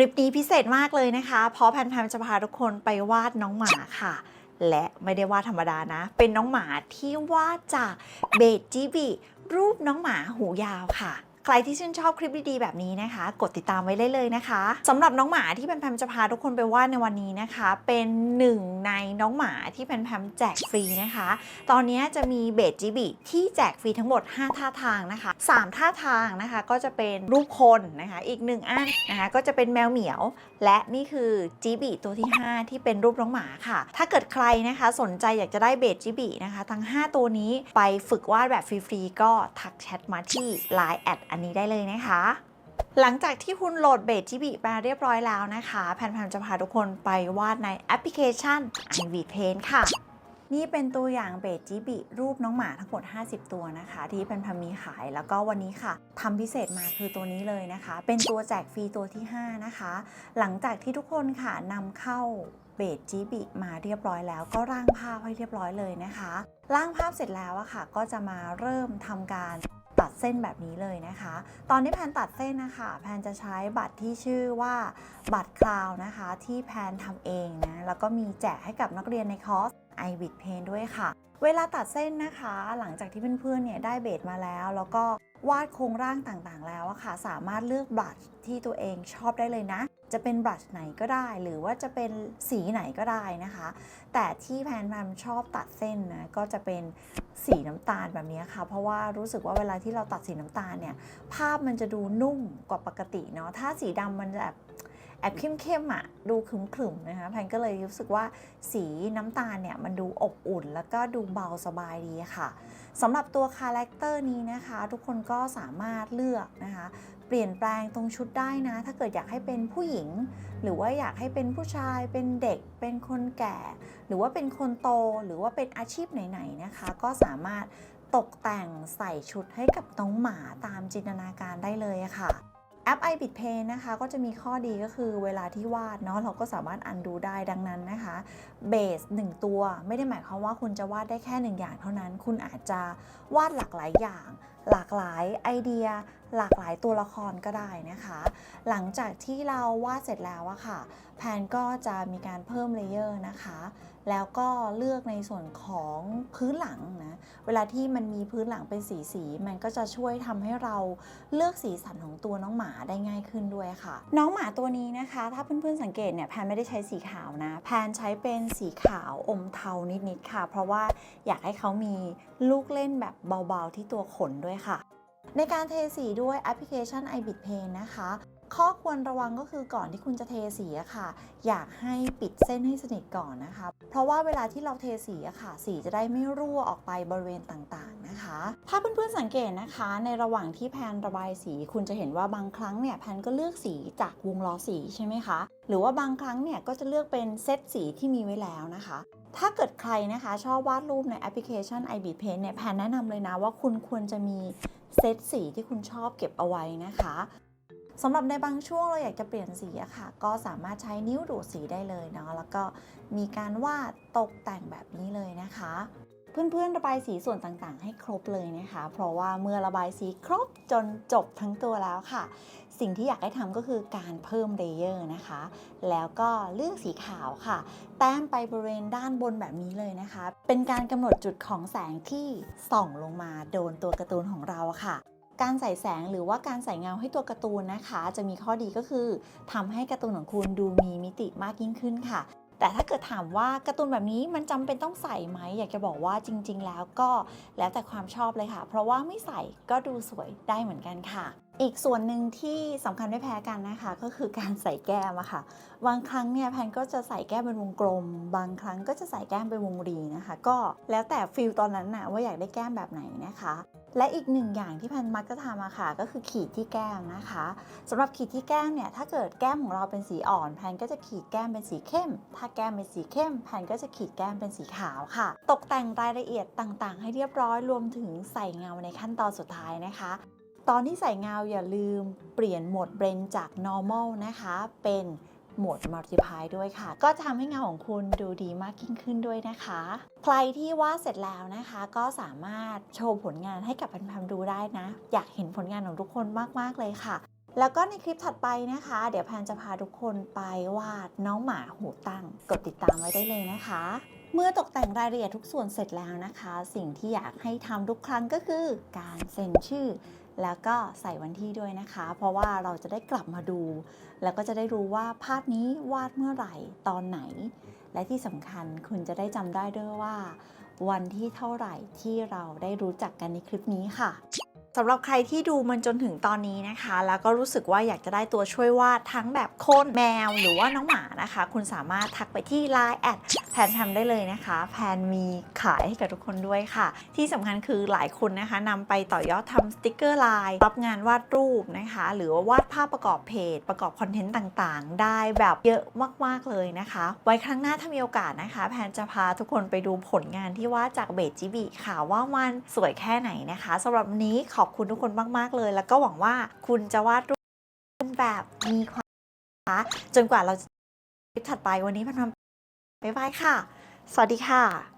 ลิปนี้พิเศษมากเลยนะคะ เพราะแพนแพมจะพาทุกคนไปวาดน้องหมาค่ะ และไม่ได้วาดธรรมดานะ เป็นน้องหมาที่วาดจากเบจิบิรูปน้องหมาหูยาวค่ะ ใครที่ชื่นชอบคลิปดีๆแบบนี้นะคะ กดติดตามไว้เลยเลยนะคะสำหรับน้องหมาที่แพนแพมจะพาทุกคนไปวาดในวันนี้นะคะ เป็นหนึ่งในน้องหมาที่แพนแพมแจกฟรีนะคะ ตอนนี้จะมีเบจิบิที่แจกฟรีทั้งหมด 5 ท่าทางนะคะ 3 ท่าทางนะคะก็จะเป็นรูปคนนะคะอีก1อันนะคะก็จะเป็นแมวเหมียว และนี่คือจิบิตัวที่ 5 ที่เป็นรูปน้องหมาค่ะ ถ้าเกิดใครนะคะสนใจอยากจะได้เบจิบินะคะ ทั้ง 5 ตัวนี้ไปฝึกวาดแบบฟรีๆก็ทักแชทมาที่ Line แอดอันนี้ได้เลยนะคะ หลังจากที่คุณโหลดเบจิบิมาเรียบร้อยแล้วนะคะ แพนๆจะพาทุกคนไปวาดในแอปพลิเคชัน i v Paint ค่ะ นี่เป็นตัวอย่างเบจิบิรูปน้องหมาทั้งหมด 50 ตัวนะคะ ที่แพนๆมีขายแล้วก็วันนี้ค่ะทำพิเศษมาคือตัวนี้เลยนะคะ เป็นตัวแจกฟรีตัวที่ 5 นะคะ หลังจากที่ทุกคนค่ะนำเข้าเบจิบิมาเรียบร้อยแล้วก็ร่างภาพให้เรียบร้อยเลยนะคะ ร่างภาพเสร็จแล้วอะค่ะ ก็จะมาเริ่มทำการ ตัดเส้นแบบนี้เลยนะคะ ตอนที่แพนตัดเส้นนะคะ แพนจะใช้บัตรที่ชื่อว่าบัตรคลาวนะคะ ที่แพนทำเองนะ แล้วก็มีแจกให้กับนักเรียนในคอร์ส i w i t p a i n ด้วยค่ะ เวลาตัดเส้นนะคะ หลังจากที่เพื่อนๆเนี่ยได้เบสมาแล้ว แล้วก็วาดโครงร่างต่างๆ แล้วอะค่ะ สามารถเลือกบลัชที่ตัวเองชอบได้เลยนะ จะเป็นบลัชไหนก็ได้ หรือว่าจะเป็นสีไหนก็ได้นะคะ แต่ที่แพนแพมชอบตัดเส้นนะก็จะเป็นสีน้ำตาลแบบนี้ค่ะ เพราะว่ารู้สึกว่าเวลาที่เราตัดสีน้ำตาลเนี่ย ภาพมันจะดูนุ่มกว่าปกติเนาะถ้าสีดำมันจะแบบ แอบเข้มๆอะ่ะดูขรึมๆนะคะแพนก็เลยรู้สึกว่าสีน้ำตาลเนี่ยมันดูอบอุ่น แล้วก็ดูเบาสบายดีค่ะสำหรับตัวคาแรคเตอร์นี้นะคะ ทุกคนก็สามารถเลือกนะคะ เปลี่ยนแปลงตรงชุดได้นะ ถ้าเกิดอยากให้เป็นผู้หญิง หรือว่าอยากให้เป็นผู้ชาย เป็นเด็ก เป็นคนแก่ หรือว่าเป็นคนโตหรือว่าเป็นอาชีพไหนๆนะคะ ก็สามารถตกแต่งใส่ชุดให้กับน้องหมาตามจินตนาการได้เลยค่ะ แอป i b i t Paint นะคะก็จะมีข้อดีก็คือเวลาที่วาดเนาะเราก็สามารถอันดูได้ดังนั้นนะคะเบส1ตัวไม่ได้หมายความว่าคุณจะวาดได้แค่หนึ่งอย่างเท่านั้น คุณอาจจะวาดหลากหลายอย่าง หลากหลายไอเดีย หลากหลายตัวละครก็ได้นะคะ หลังจากที่เราวาดเสร็จแล้วอะค่ะแพนก็จะมีการเพิ่มเลเยอร์นะคะ แล้วก็เลือกในส่วนของพื้นหลังนะ เวลาที่มันมีพื้นหลังเป็นสีสีมันก็จะช่วยทำให้เราเลือกสีสันของตัวน้องหมาได้ง่ายขึ้นด้วยค่ะ น้องหมาตัวนี้นะคะ ถ้าเพื่อนๆสังเกตเนี่ยแพนไม่ได้ใช้สีขาวนะ แพนใช้เป็นสีขาวอมเทานิดๆค่ะ เพราะว่าอยากให้เขามีลูกเล่นแบบเบาๆที่ตัวขนด้วยค่ะ ในการเทสีด้วยแอปพลิเคชัน i b i t Paint นะคะ ข้อควรระวังก็คือก่อนที่คุณจะเทสีอะค่ะ อยากให้ปิดเส้นให้สนิทก่อนนะคะ เพราะว่าเวลาที่เราเทสีอะค่ะ สีจะได้ไม่รั่วออกไปบริเวณต่างๆนะคะ ถ้าเพื่อนๆสังเกตนะคะ ในระหว่างที่แพนระบายสี คุณจะเห็นว่าบางครั้งเนี่ยแพนก็เลือกสีจากวงล้อสีใช่ไหมคะ หรือว่าบางครั้งเนี่ยก็จะเลือกเป็นเซตสีที่มีไว้แล้วนะคะถ้าเกิดใครนะคะชอบวาดรูปในแอปพลิเคชัน i b i t Paint เนี่ยแพนแนะนำเลยนะว่าคุณควรจะมีเซตสีที่คุณชอบเก็บเอาไว้นะคะ สำหรับในบางช่วงเราอยากจะเปลี่ยนสีอะค่ะ ก็สามารถใช้นิ้วดูดสีได้เลยเนาะแล้วก็มีการวาดตกแต่งแบบนี้เลยนะคะ เพื่อนๆระบายสีส่วนต่างๆ ให้ครบเลยนะคะ เพราะว่าเมื่อระบายสีครบจนจบทั้งตัวแล้วค่ะ สิ่งที่อยากให้ทำก็คือการเพิ่มเลเยอร์นะคะ แล้วก็เลือกสีขาวค่ะ แต้มไปบริเวณด้านบนแบบนี้เลยนะคะ เป็นการกำหนดจุดของแสงที่ส่องลงมาโดนตัวการ์ตูนของเราค่ะ การใส่แสงหรือว่าการใส่เงาให้ตัวการ์ตูนนะคะ จะมีข้อดีก็คือทำให้การ์ตูนของคุณดูมีมิติมากยิ่งขึ้นค่ะ แต่ถ้าเกิดถามว่าการ์ตูนแบบนี้มันจำเป็นต้องใส่ไหม อยากจะบอกว่าจริง ๆ แล้วก็แล้วแต่ความชอบเลยค่ะ เพราะว่าไม่ใส่ก็ดูสวยได้เหมือนกันค่ะ อีกส่วนหนึ่งที่สำคัญไม่แพ้กันนะคะ ก็คือการใส่แก้มอะค่ะ บางครั้งเนี่ยแพนก็จะใส่แก้มเป็นวงกลม บางครั้งก็จะใส่แก้มเป็นวงรีนะคะ ก็แล้วแต่ฟิลตอนนั้นนะว่าอยากได้แก้มแบบไหนนะคะ และอีกหนึ่งอย่างที่แพนมักจะทำอะค่ะ ก็คือขีดที่แก้มนะคะสำหรับขีดที่แก้มเนี่ยถ้าเกิดแก้มของเราเป็นสีอ่อนแพนก็จะขีดแก้มเป็นสีเข้ม ถ้าแก้มเป็นสีเข้มแพนก็จะขีดแก้มเป็นสีขาวค่ะ ตกแต่งรายละเอียดต่างๆ ให้เรียบร้อยรวมถึงใส่เงาในขั้นตอนสุดท้ายนะคะ ตอนที่ใส่เงาอย่าลืมเปลี่ยนโหมดเบรนจาก normal นะคะ เป็นโหมด multiply ด้วยค่ะ ก็จะทำให้เงาของคุณดูดีมากยิ่งขึ้นด้วยนะคะ ใครที่วาดเสร็จแล้วนะคะ ก็สามารถโชว์ผลงานให้กับแฟนๆดูได้นะ อยากเห็นผลงานของทุกคนมากๆเลยค่ะ แล้วก็ในคลิปถัดไปนะคะ เดี๋ยวแพนจะพาทุกคนไปวาดน้องหมาหูตั้ง กดติดตามไว้ได้เลยนะคะ เมื่อตกแต่งรายละเอียดทุกส่วนเสร็จแล้วนะคะ สิ่งที่อยากให้ทำทุกครั้งก็คือการเซ็นชื่อ แล้วก็ใส่วันที่ด้วยนะคะ เพราะว่าเราจะได้กลับมาดู แล้วก็จะได้รู้ว่าภาพนี้วาดเมื่อไหร่ตอนไหน และที่สำคัญคุณจะได้จำได้ด้วยว่า วันที่เท่าไหร่ที่เราได้รู้จักกันในคลิปนี้ค่ะสำหรับใครที่ดูมันจนถึงตอนนี้นะคะ แล้วก็รู้สึกว่าอยากจะได้ตัวช่วยวาดทั้งแบบคนแมวหรือว่าน้องหมานะคะ คุณสามารถทักไปที่ Line แอด พนทำได้เลยนะคะ แพนมีขายให้กับทุกคนด้วยค่ะ ที่สำคัญคือหลายคนนะคะนำไปต่อยอดทำสติกเกอร์ลายรับงานวาดรูปนะคะ หรือว่าวาดภาพประกอบเพจ ประกอบคอนเทนต์ต่างๆ ได้แบบเยอะมากๆเลยนะคะ ไว้ครั้งหน้าถ้ามีโอกาสนะคะ แพนจะพาทุกคนไปดูผลงานที่วาดจากเบจิบิค่ะว่ามันสวยแค่ไหนนะคะสำหรับนี้ขอบคุณทุกคนมากๆเลย แล้วก็หวังว่าคุณจะวาดรูปแบบมีความนะคะจนกว่าเราจะคลิปถัดไปวันนี้แพนทำ บ๊ายบายค่ะ สวัสดีค่ะ